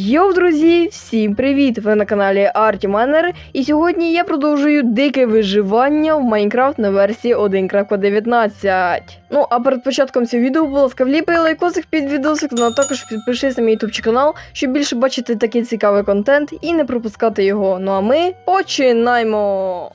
Йоу, друзі, всім привіт! Ви на каналі Арті Манер, і сьогодні я продовжую дике виживання в Майнкрафт на версії 1.19. Ну, а перед початком цього відео, будь ласка, вліпай лайкосик під відосик, ну а також підпишись на мій ютуб канал, щоб більше бачити такий цікавий контент і не пропускати його. Ну а ми починаємо!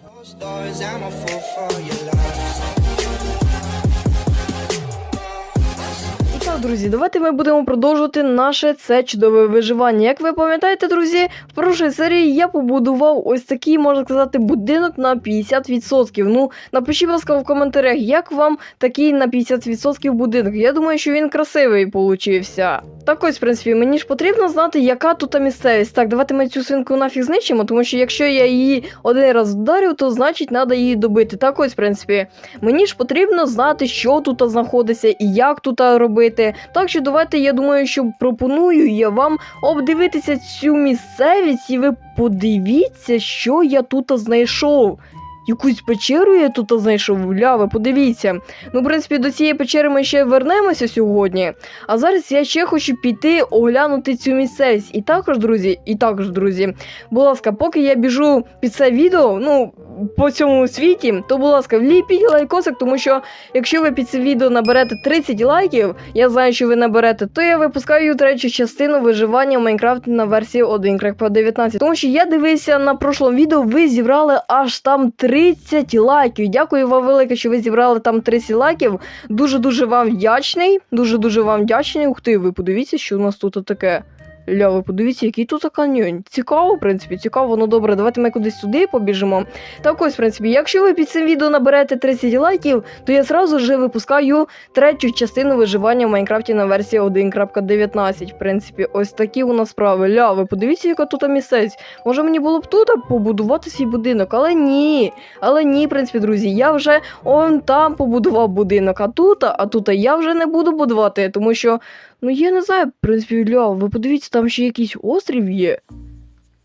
Друзі, давайте ми будемо продовжувати наше це чудове виживання. Як ви пам'ятаєте, друзі, в прошлій серії я побудував ось такий, можна сказати, будинок на 50%. Ну, напишіть, будь ласка, в коментарях, як вам такий на 50% будинок. Я думаю, що він красивий получився. Так ось, в принципі, мені ж потрібно знати, яка тут місцевість. Так, давайте ми цю свинку нафіг знищимо, тому що якщо я її один раз вдарю, то значить треба її добити. Так ось, в принципі, Мені ж потрібно знати, що тут знаходиться і як тут робити. Так що давайте, я думаю, що пропоную я вам обдивитися цю місцевість, і ви подивіться, що я тут знайшов. Якусь печеру я тут знайшов, ля, ви подивіться. Ну, в принципі, до цієї печери ми ще вернемося сьогодні. А зараз я ще хочу піти оглянути цю місцевість. І також, друзі, і також, друзі, будь ласка, поки я біжу під це відео, ну, по цьому світі, то, будь ласка, вліпіть лайкосик, тому що якщо ви під це відео наберете 30 лайків, я знаю, що ви наберете, то я випускаю третю частину виживання в Майнкрафті на версії 1.19. Тому що я дивився на прошлому відео, ви зібрали аж там 30 лайків. Дякую вам велике, що ви зібрали там 30 лайків. Дуже-дуже вам вдячний. Дуже-дуже вам вдячний. Ух ти, ви подивіться, що у нас тут таке. Ля, ви подивіться, який тут каньйон. Цікаво, в принципі, цікаво, ну добре, давайте ми кудись сюди побіжимо. Так ось, в принципі, якщо ви під цим відео наберете 30 лайків, то я зразу ж випускаю третю частину виживання в Майнкрафті на версії 1.19. В принципі, ось такі у нас справи. Ля, ви подивіться, яка тут місцевість. Може мені було б тут побудувати свій будинок, але ні. Але ні, в принципі, друзі, я вже он там побудував будинок, а тут, а тут я вже не буду будувати, тому що. Ну я не знаю, в принципі, Ля, ви подивіться, там ще якийсь острів є.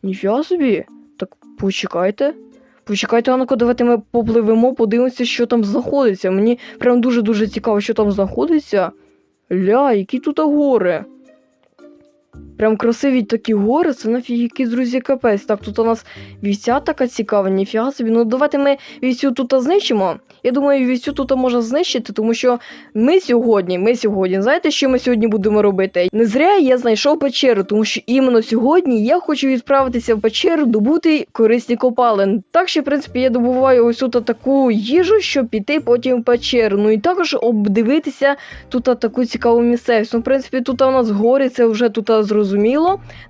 Ніфіга собі. Так почекайте. Почекайте, Анко, давайте ми попливемо, подивимося, що там знаходиться. Мені прям дуже-дуже цікаво, що там знаходиться. Ля, які тут гори. Прям красиві такі гори, це нафіг якийсь, друзі, капець. Так, тут у нас вівця така цікава, ніфіга собі. Ну давайте ми вівцю тут знищимо. Я думаю, вівцю тут можна знищити, тому що ми сьогодні, ми сьогодні, знаєте, що ми сьогодні будемо робити? Не зря я знайшов печеру, тому що іменно сьогодні я хочу відправитися в печеру, добути корисні копалин. Так що, в принципі, я добуваю ось тут таку їжу, щоб піти потім в печеру. Ну і також обдивитися тут таку цікаву місцевість. Ну, в принципі, тут у нас гори, це вже тут зрозуміло.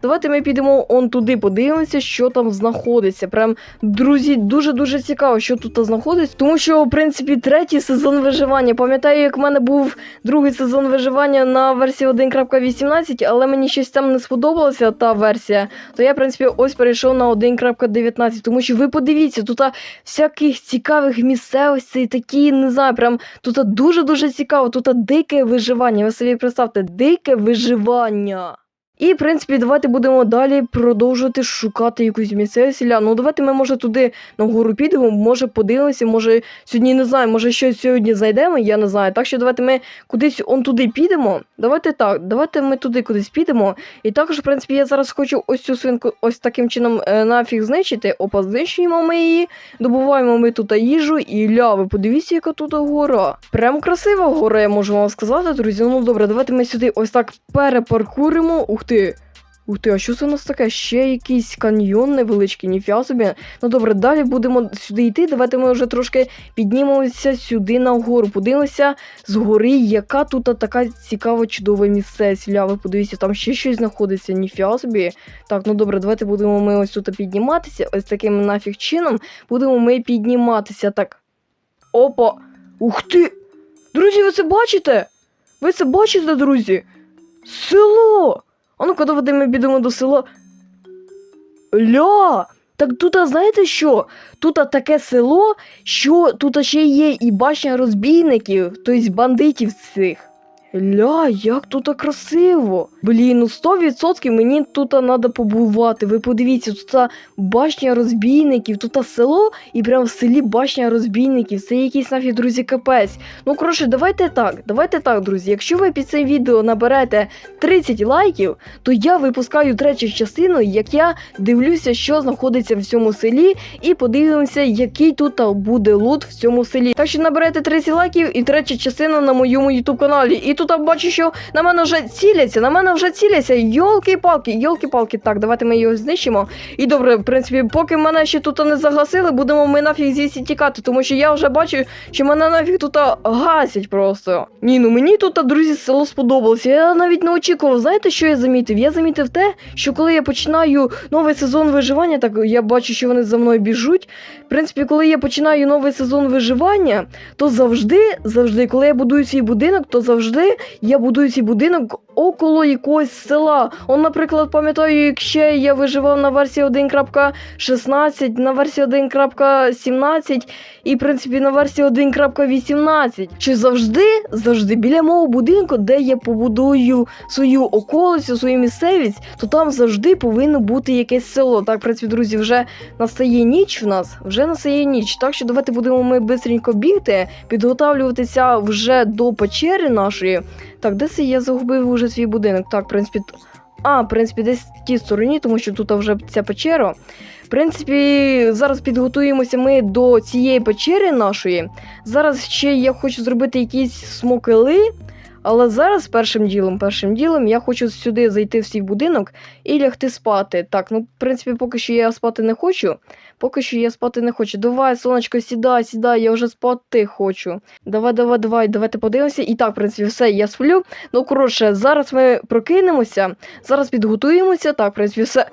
Давайте ми підемо он туди, подивимося, що там знаходиться. Прям, друзі, дуже-дуже цікаво, що тут знаходиться, тому що, в принципі, третій сезон виживання. Пам'ятаю, як в мене був другий сезон виживання на версії 1.18, але мені щось там не сподобалася та версія. То я, в принципі, ось перейшов на 1.19, тому що ви подивіться, тут всяких цікавих місцевостей, такі, не знаю, прям тут дуже-дуже цікаво, тут дике виживання. Ви собі представте, дике виживання. І, в принципі, давайте будемо далі продовжувати шукати якусь місцевість. Ну, давайте ми, може, туди на гору підемо, може подивимося, може сьогодні не знаю, може щось сьогодні знайдемо, я не знаю. Так що давайте ми кудись он туди підемо. Давайте так, давайте ми туди кудись підемо. І також, в принципі, я зараз хочу ось цю свинку ось таким чином е, нафіг знищити. Опа, знищуємо ми її, добуваємо ми тут їжу і ля, ви подивіться, яка тут гора. Прям красива гора, я можу вам сказати, друзі. Ну добре, давайте ми сюди ось так перепаркуримо. Ух ти. Ух ти, а що це у нас таке? Ще якийсь каньйон невеличкий, ніфіга собі. Ну добре, далі будемо сюди йти. Давайте ми вже трошки піднімемося сюди на гору. Подивимося з гори, яка тут така цікава, чудова місцевість. Ля, ви подивіться, там ще щось знаходиться, ніфіга собі. Так, ну добре, давайте будемо ми ось тут підніматися. Ось таким нафіг чином будемо ми підніматися. Так. Опа! Ух ти! Друзі, ви це бачите? Ви це бачите, друзі? Село! А ну-ка, давайте ми підемо до села. Ля! Так тут, а знаєте що? Тут таке село, що тут ще є і башня розбійників, тобто бандитів цих. Ля, як тут красиво. Блін, ну 100% мені тут треба побувати. Ви подивіться, тут башня розбійників, тут село і прямо в селі башня розбійників. Це якийсь нафіг, друзі, капець. Ну, коротше, давайте так, давайте так, друзі. Якщо ви під цим відео наберете 30 лайків, то я випускаю третю частину, як я дивлюся, що знаходиться в цьому селі, і подивимося, який тут буде лут в цьому селі. Так що наберете 30 лайків і третя частина на моєму ютуб каналі. І тут бачу, що на мене вже ціляться, на мене вже ціляться. Йолки-палки, йолки-палки. Так, давайте ми його знищимо. І добре, в принципі, поки мене ще тут не загасили, будемо ми нафіг звідси тікати, тому що я вже бачу, що мене нафіг тут гасять просто. Ні, ну мені тут, друзі, село сподобалося. Я навіть не очікував. Знаєте, що я замітив? Я замітив те, що коли я починаю новий сезон виживання, так я бачу, що вони за мною біжуть. В принципі, коли я починаю новий сезон виживання, то завжди, завжди, коли я будую свій будинок, то завжди я буду цей будинок около якогось села. Он, наприклад, пам'ятаю, якщо я виживав на версії 1.16, на версії 1.17 і, в принципі, на версії 1.18. Чи завжди, завжди біля мого будинку, де я побудую свою околицю, свою місцевість, то там завжди повинно бути якесь село. Так, в принципі, друзі, вже настає ніч в нас, вже настає ніч. Так що давайте будемо ми бистренько бігти, підготавлюватися вже до печери нашої. Так, де це я загубив уже свій будинок? Так, в принципі, а, в принципі, десь в тій стороні, тому що тут вже ця печера. В принципі, зараз підготуємося ми до цієї печери нашої. Зараз ще я хочу зробити якісь смокели. Але зараз першим ділом, першим ділом я хочу сюди зайти в свій будинок і лягти спати. Так, ну, в принципі, поки що я спати не хочу. Поки що я спати не хочу. Давай, сонечко, сідай, сідай, я вже спати хочу. Давай, давай, давай, давайте подивимося. І так, в принципі, все, я сплю. Ну, коротше, зараз ми прокинемося, зараз підготуємося. Так, в принципі, все.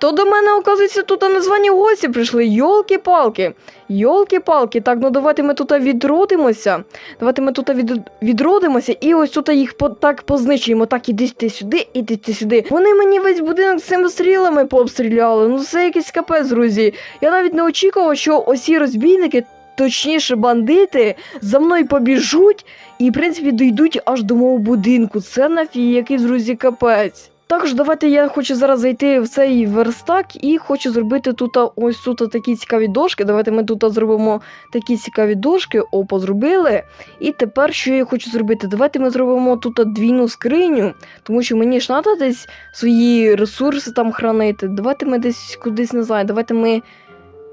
То до мене, оказується, тут незвані гості прийшли. Йолки-палки. Йолки-палки. Так, ну давайте ми тут відродимося. Давайте ми тут від... відродимося і ось тут їх по... так познищуємо. Так, ідіть сюди, ідіть сюди. Вони мені весь будинок цими стрілами пообстріляли. Ну це якийсь капець, друзі. Я навіть не очікував, що осі розбійники. Точніше, бандити за мною побіжуть і, в принципі, дійдуть аж до мого будинку. Це нафіг якийсь, друзі, капець. Також давайте я хочу зараз зайти в цей верстак і хочу зробити тут ось тут такі цікаві дошки. Давайте ми тут зробимо такі цікаві дошки. Опа, зробили. І тепер що я хочу зробити? Давайте ми зробимо тут двійну скриню, тому що мені ж треба десь свої ресурси там хранити. Давайте ми десь кудись не знаю. Давайте ми.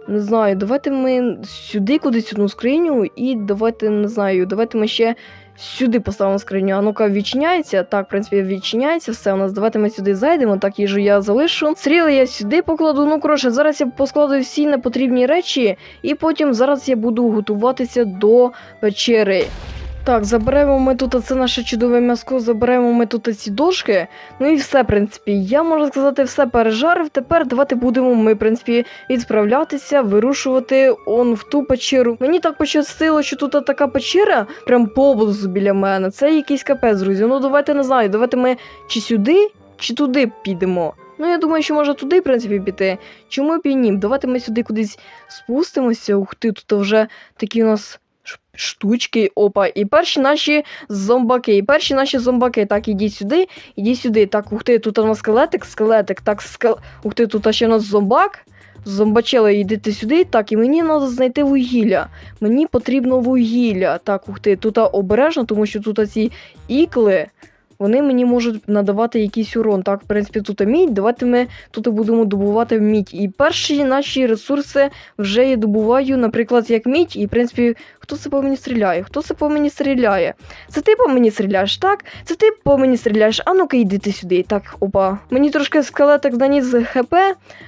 Не знаю, давайте ми сюди кудись одну скриню, і давайте не знаю, давайте ми ще сюди поставимо скриню. А ну-ка, відчиняється. Так, в принципі, відчиняється все у нас. Давайте ми сюди зайдемо. Так, їжу я залишу. Стріли я сюди покладу. Ну, коротше, зараз я поскладу всі непотрібні речі, і потім зараз я буду готуватися до вечери. Так, заберемо ми тут це наше чудове м'яско, заберемо ми тут ці дошки. Ну і все, в принципі, я можу сказати, все пережарив. Тепер давайте будемо ми, в принципі, відправлятися, вирушувати он в ту печеру. Мені так пощастило, що тут така печера, прям поблизу біля мене. Це якийсь капець, друзі. Ну давайте не знаю, давайте ми чи сюди, чи туди підемо. Ну, я думаю, що може туди, в принципі, піти. Чому б і ні? Давайте ми сюди кудись спустимося. Ух ти, тут вже такі у нас штучки. Опа, і перші наші зомбаки. І перші наші зомбаки. Так, ідіть сюди, ідіть сюди. Так, ух ти, тут у нас скелетик, скелетик, так, скел... Ух ти, тут ще у нас зомбак. Зомбачела, йдете сюди. Так, і мені треба знайти вугілля. Мені потрібно вугілля. Так, ух ти, тут обережно, тому що тут ці ікли. Вони мені можуть надавати якийсь урон. Так, в принципі, тут мідь. Давайте ми тут будемо добувати мідь. І перші наші ресурси вже я добуваю, наприклад, як мідь. І, в принципі, хто це по мені стріляє? Хто це по мені стріляє? Це ти по мені стріляєш, так? Це ти по мені стріляєш. А ну-ка йди ти сюди. Так, опа. Мені трошки скелетик наніс ХП,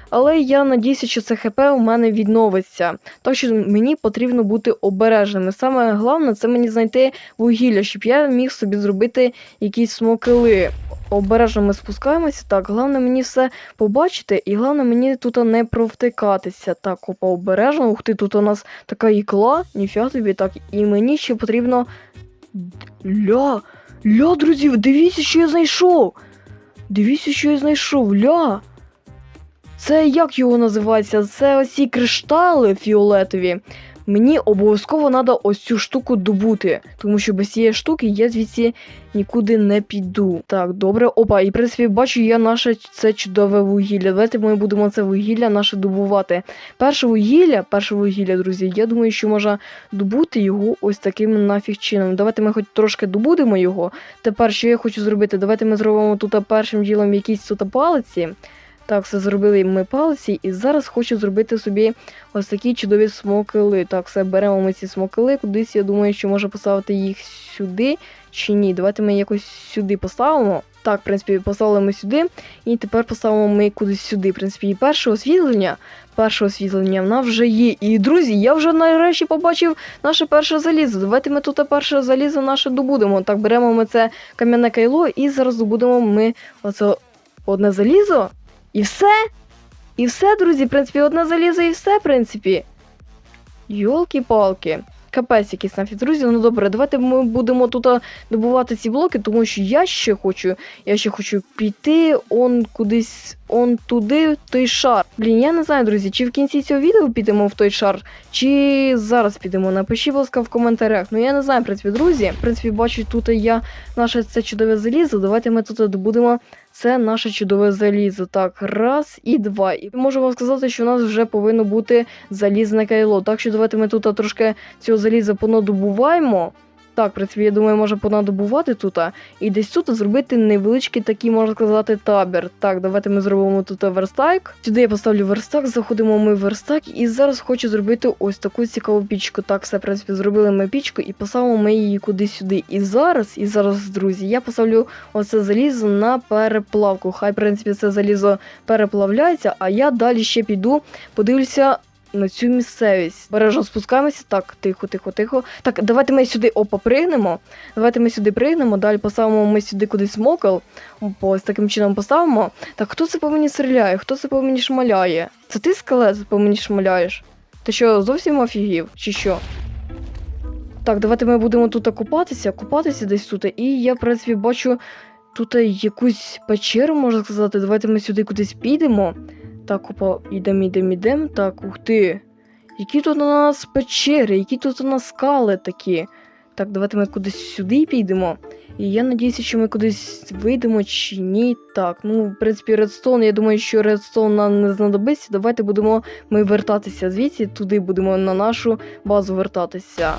але я надіюся, що це ХП у мене відновиться. Так що мені потрібно бути обережними. Саме головне це мені знайти вугілля, щоб я міг собі зробити якісь смокели. Обережно ми спускаємося. Так, головне мені все побачити, і головне мені тут не провтикатися. Так, опа, обережно. Ух ти, тут у нас така ікла, ніфіга тобі, так, і мені ще потрібно. Ля, ля, друзі, дивіться, що я знайшов. Дивіться, що я знайшов, ля. Це як його називається? Це оці криштали фіолетові. Мені обов'язково треба ось цю штуку добути, тому що без цієї штуки я звідси нікуди не піду. Так, добре, опа, і в принципі бачу я наше це чудове вугілля. Давайте ми будемо це вугілля наше добувати. Перше вугілля, перше вугілля, друзі, я думаю, що можна добути його ось таким нафіг чином. Давайте ми хоч трошки добудемо його. Тепер що я хочу зробити? Давайте ми зробимо тут першим ділом якісь тут палиці. Так, все зробили ми палиці, і зараз хочу зробити собі ось такі чудові смокели. Так, все беремо ми ці смокели. Кудись я думаю, що може поставити їх сюди чи ні. Давайте ми якось сюди поставимо. Так, в принципі, поставили ми сюди, і тепер поставимо ми кудись сюди. В принципі, і перше освітлення. Перше освітлення в нас вже є. І друзі, я вже нарешті побачив наше перше залізо. Давайте ми тут перше залізо наше добудемо. Так, беремо ми це кам'яне кайло і зараз добудемо ми оце одне залізо. І все. І все, друзі, в принципі, одне залізо і все, в принципі. Йолки-палки. Капець якийсь нафіг, друзі. Ну добре, давайте ми будемо тут добувати ці блоки, тому що я ще хочу. Я ще хочу піти он кудись, он туди, той шар. Блін, я не знаю, друзі, чи в кінці цього відео підемо в той шар, чи зараз підемо. Напишіть, будь ласка, в коментарях. Ну я не знаю, в принципі, друзі. В принципі, бачу, тут я наше це чудове залізо. Давайте ми тут добудемо це наше чудове залізо. Так, раз і два. І можу вам сказати, що у нас вже повинно бути залізне кайло. Так що давайте ми тут трошки цього заліза понадобуваємо. Так, в принципі, я думаю, може понадобувати тут. І десь тут зробити невеличкий такий, можна сказати, табір. Так, давайте ми зробимо тут верстак. Сюди я поставлю верстак, заходимо ми в верстак, і зараз хочу зробити ось таку цікаву пічку. Так, все, в принципі, зробили ми пічку і поставимо ми її кудись сюди. І зараз, і зараз, друзі, я поставлю оце залізо на переплавку. Хай, в принципі, це залізо переплавляється, а я далі ще піду, подивлюся. На цю місцевість. Бережно спускаємося. Так, тихо, тихо, тихо. Так, давайте ми сюди опа пригнемо. Давайте ми сюди пригнемо, далі поставимо ми сюди кудись мокал. Опа, ось таким чином поставимо. Так, хто це по мені стріляє? Хто це по мені шмаляє? Це ти скелет по мені шмаляєш? Ти що, зовсім офігів? Чи що? Так, давайте ми будемо тут купатися, купатися десь тут. І я, в принципі, бачу тут якусь печеру, можна сказати. Давайте ми сюди кудись підемо. Так, опа, ідемо, ідемо, ідемо. Так, ух ти. Які тут у нас печери, які тут у нас скали такі. Так, давайте ми кудись сюди підемо. І я надіюся, що ми кудись вийдемо чи ні. Так, ну, в принципі, редстоун, я думаю, що редстоун нам не знадобиться. Давайте будемо ми вертатися звідси, туди будемо на нашу базу вертатися.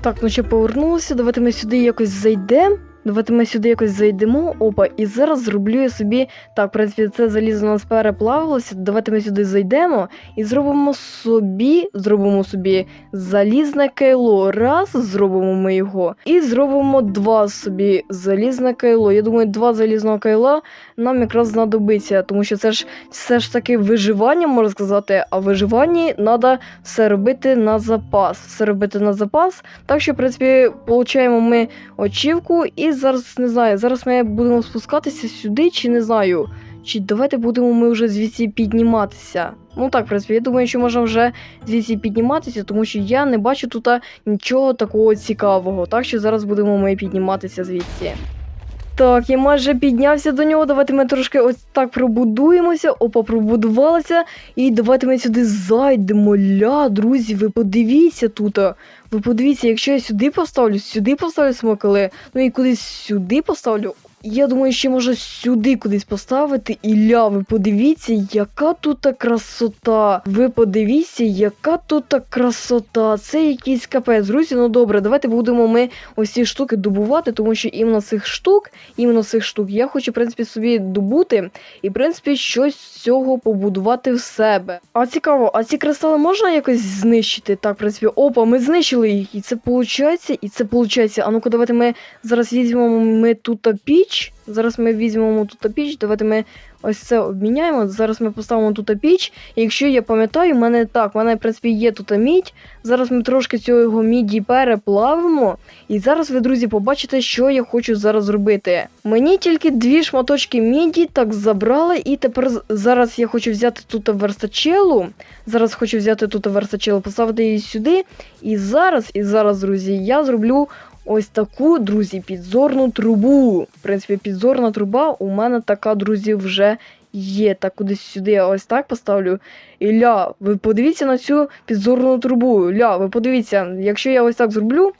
Так, ну ще повернулося. Давайте ми сюди якось зайдемо. Давайте ми сюди якось зайдемо. Опа, і зараз зроблю я собі. Так, в принципі, це залізо у нас переплавилося. Давайте ми сюди зайдемо і зробимо собі, зробимо собі залізне кайло. Раз, зробимо ми його. І зробимо два собі залізне кайло. Я думаю, два залізного кайла нам якраз знадобиться, тому що це ж все ж таки виживання, можна сказати. А в виживанні треба все робити на запас. Все робити на запас. Так що, в принципі, получаємо ми очівку, і зараз не знаю, зараз ми будемо спускатися сюди, чи не знаю. Чи давайте будемо ми вже звідси підніматися. Ну так, в принципі, я думаю, що можна вже звідси підніматися, тому що я не бачу тут нічого такого цікавого. Так що зараз будемо ми підніматися звідси. Так, я майже піднявся до нього. Давайте ми трошки ось так пробудуємося. Опа, пробудувалися. І давайте ми сюди зайдемо. Ля, друзі, ви подивіться тут. Ви подивіться, якщо я сюди поставлю, сюди поставлю смокали, ну і кудись сюди поставлю. Я думаю, ще може сюди кудись поставити. І ля, ви подивіться, яка тут красота. Ви подивіться, яка тут красота. Це якийсь капець. Друзі, ну добре, давайте будемо ми ось ці штуки добувати, тому що іменно цих штук, іменно цих штук я хочу, в принципі, собі добути і, в принципі, щось з цього побудувати в себе. А цікаво, а ці кристали можна якось знищити? Так, в принципі, опа, ми знищили їх, і це виходить, і це виходить. А ну-ка, давайте ми зараз візьмемо ми тут піч. Зараз ми візьмемо тут піч, давайте ми ось це обміняємо. Зараз ми поставимо тут піч. І якщо я пам'ятаю, в мене так, в мене, в принципі, є тут мідь. Зараз ми трошки цього міді переплавимо. І зараз ви, друзі, побачите, що я хочу зараз зробити. Мені тільки дві шматочки міді так забрали, і тепер зараз я хочу взяти тут верстачелу. Зараз хочу взяти тут верстачелу, поставити її сюди. І зараз, і зараз, друзі, я зроблю ось таку, друзі, підзорну трубу. В принципі, підзорна труба у мене така, друзі, вже Є, так кудись сюди я ось так поставлю. І ля, ви подивіться на цю підзорну трубу. Ля, ви подивіться, якщо я ось так зроблю,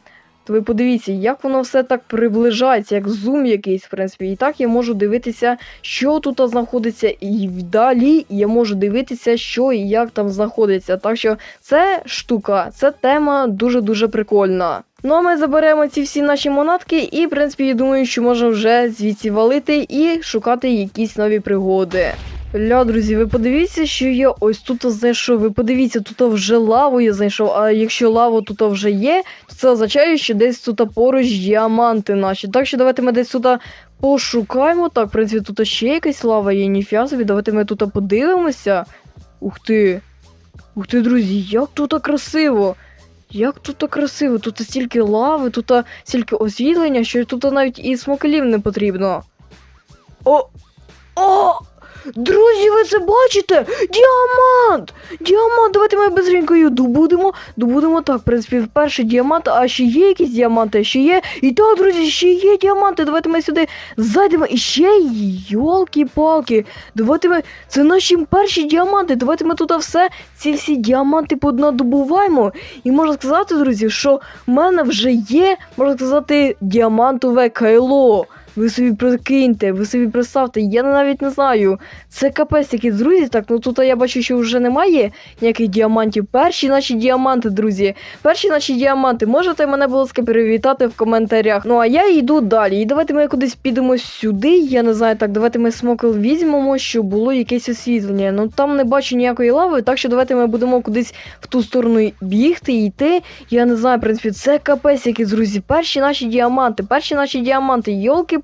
то ви подивіться, як воно все так приближається, як зум якийсь, в принципі. І так я можу дивитися, що тут знаходиться, і вдалі я можу дивитися, що і як там знаходиться. Так що це штука, це тема дуже-дуже прикольна. Ну а ми заберемо ці всі наші монатки, і, в принципі, я думаю, що можна вже звідси валити і шукати якісь нові пригоди. Ля, друзі, ви подивіться, що я ось тут знайшов. Ви подивіться, тут вже лаву я знайшов. А якщо лава тут вже є, то це означає, що десь тут поруч діаманти наші. Так що давайте ми десь тут пошукаємо. Так, в принципі, тут ще якась лава є, ніфіга собі. Давайте ми тут подивимося. Ух ти. Ух ти, друзі, як тут красиво! Як тут красиво, тут стільки лави, тут стільки освітлення, що тут навіть і смокелів не потрібно. О! О! Друзі, ви це бачите? Діамант! Діамант! Давайте ми безренькою добудемо. Добудемо так, в принципі, перший діамант, а ще є якісь діаманти, ще є. І так, друзі, ще є діаманти. Давайте ми сюди зайдемо. І ще йолки-палки. Давайте ми. Це наші перші діаманти. Давайте ми тут все, ці всі діаманти поднадобуваємо. І можна сказати, друзі, що в мене вже є, можна сказати, діамантове кайло. Ви собі прикиньте, ви собі представте, я навіть не знаю. Це капець якийсь, друзі. Так, ну тут я бачу, що вже немає ніяких діамантів. Перші наші діаманти, друзі. Перші наші діаманти. Можете мене, будь ласка, привітати в коментарях. Ну а я йду далі. І давайте ми кудись підемо сюди. Я не знаю, так, давайте ми смокл візьмемо, щоб було якесь освітлення. Ну там не бачу ніякої лави, так що давайте ми будемо кудись в ту сторону бігти і йти. Я не знаю, в принципі, це капець якийсь, друзі. Перші наші діаманти, перші наші діаманти,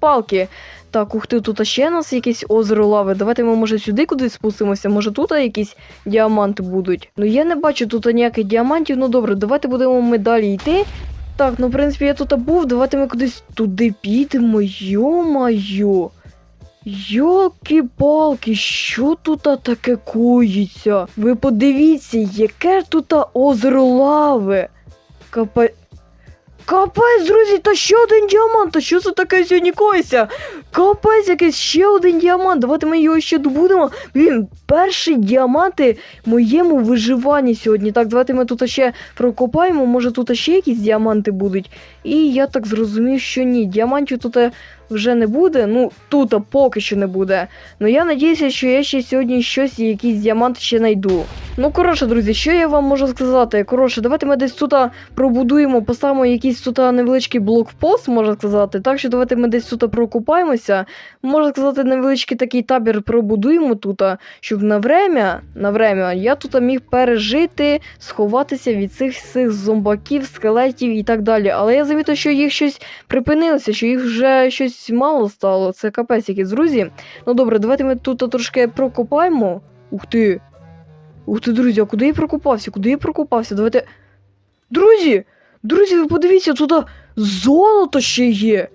йолки-палки. Так, ух ти, тут ще у нас якесь озеро лави. Давайте ми, може, сюди кудись спустимося. Може тут якісь діаманти будуть. Ну я не бачу тут ніяких діамантів. Ну добре, давайте будемо ми далі йти. Так, ну в принципі я тут був. Давайте ми кудись туди підемо. Йо-майо. Йолки-палки, що тут таке коїться? Ви подивіться, яке тут озеро лави. Капе... Капець, друзі, та ще один діамант. Та що це таке сьогодні коїться? Капець, якийсь ще один діамант. Давайте ми його ще добудемо. Блін, перші діаманти моєму виживанні сьогодні. Так, давайте ми тут ще прокопаємо. Може тут ще якісь діаманти будуть. І я так зрозумів, що ні, діамантів тут вже не буде. Ну, тут поки що не буде. Ну я надіюся, що я ще сьогодні щось, якийсь діамант ще знайду. Ну, коротше, друзі, що я вам можу сказати? Коротше, давайте ми десь тут пробудуємо, поставимо якийсь тут невеличкий блокпост, можна сказати. Так що давайте ми десь тут прокупаємося. Можна сказати, невеличкий такий табір пробудуємо тут, щоб на время, на время я тут міг пережити, сховатися від цих всіх зомбаків, скелетів і так далі. Але я замітив, що їх щось припинилося, що їх вже щось мало стало. Це капець якийсь, друзі. Ну добре, давайте ми тут трошки прокопаємо. Ух ти! Ух ти, друзі, а куди я прокопався? Куди я прокопався? Давайте. Друзі! Друзі, ви подивіться, тут золото ще є.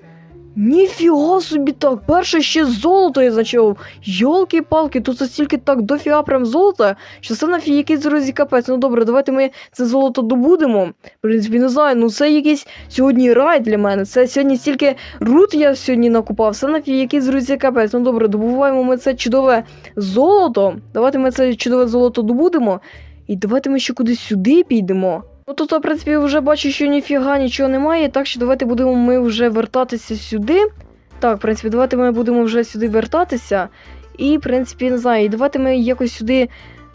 Ніфіга собі так, перше ще золото я знайшов. Йолки-палки, тут стільки так дофіга прям золота, що це нафіг якийсь друзі капець. Ну добре, давайте ми це золото добудемо. В принципі, не знаю, ну це якийсь сьогодні рай для мене. Це сьогодні стільки рут я сьогодні накупав. Це нафіг якийсь друзі капець. Ну добре, добуваємо ми це чудове золото. Давайте ми це чудове золото добудемо. І давайте ми ще кудись сюди підемо. Ну тут, в принципі, вже бачу, що ніфіга нічого немає, так що давайте будемо ми вже вертатися сюди. Так, в принципі, давайте ми будемо вже сюди вертатися. І, в принципі, не знаю, давайте ми якось сюди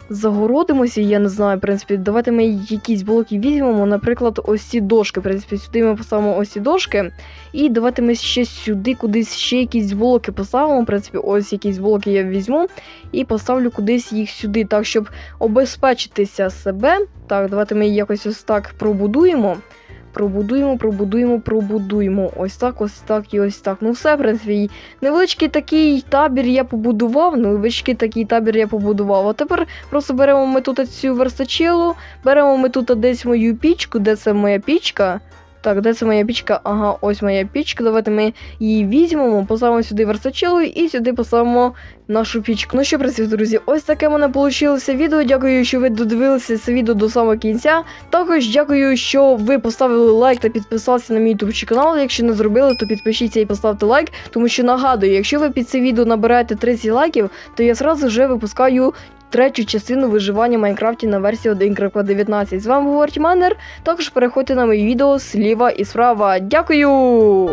загородимося, я не знаю, в принципі, давайте ми якісь блоки візьмемо, наприклад, ось ці дошки. В принципі, сюди ми поставимо ось ці дошки. І давайте ми ще сюди кудись ще якісь блоки поставимо. В принципі, ось якісь блоки я візьму і поставлю кудись їх сюди, так, щоб обезпечитися себе. Так, давайте ми якось ось так пробудуємо. Пробудуємо, пробудуємо, пробудуємо. Ось так, ось так і ось так. Ну все, в принципі, невеличкий такий табір я побудував. Невеличкий такий табір я побудував. А тепер просто беремо ми тут цю верстачелу, беремо ми тут десь мою пічку, де це моя пічка. Так, де це моя пічка? Ага, ось моя пічка. Давайте ми її візьмемо, поставимо сюди версачилу і сюди поставимо нашу пічку. Ну що, привіт, друзі, ось таке в мене вийшло відео. Дякую, що ви додивилися це відео до самого кінця. Також дякую, що ви поставили лайк та підписалися на мій YouTube канал. Якщо не зробили, то підпишіться і поставте лайк, тому що нагадую, якщо ви під це відео набираєте 30 лайків, то я зразу вже випускаю. Третю частину виживання Майнкрафті на версії 1.19. З вами був Артіманер. Також переходьте на мої відео зліва і справа. Дякую!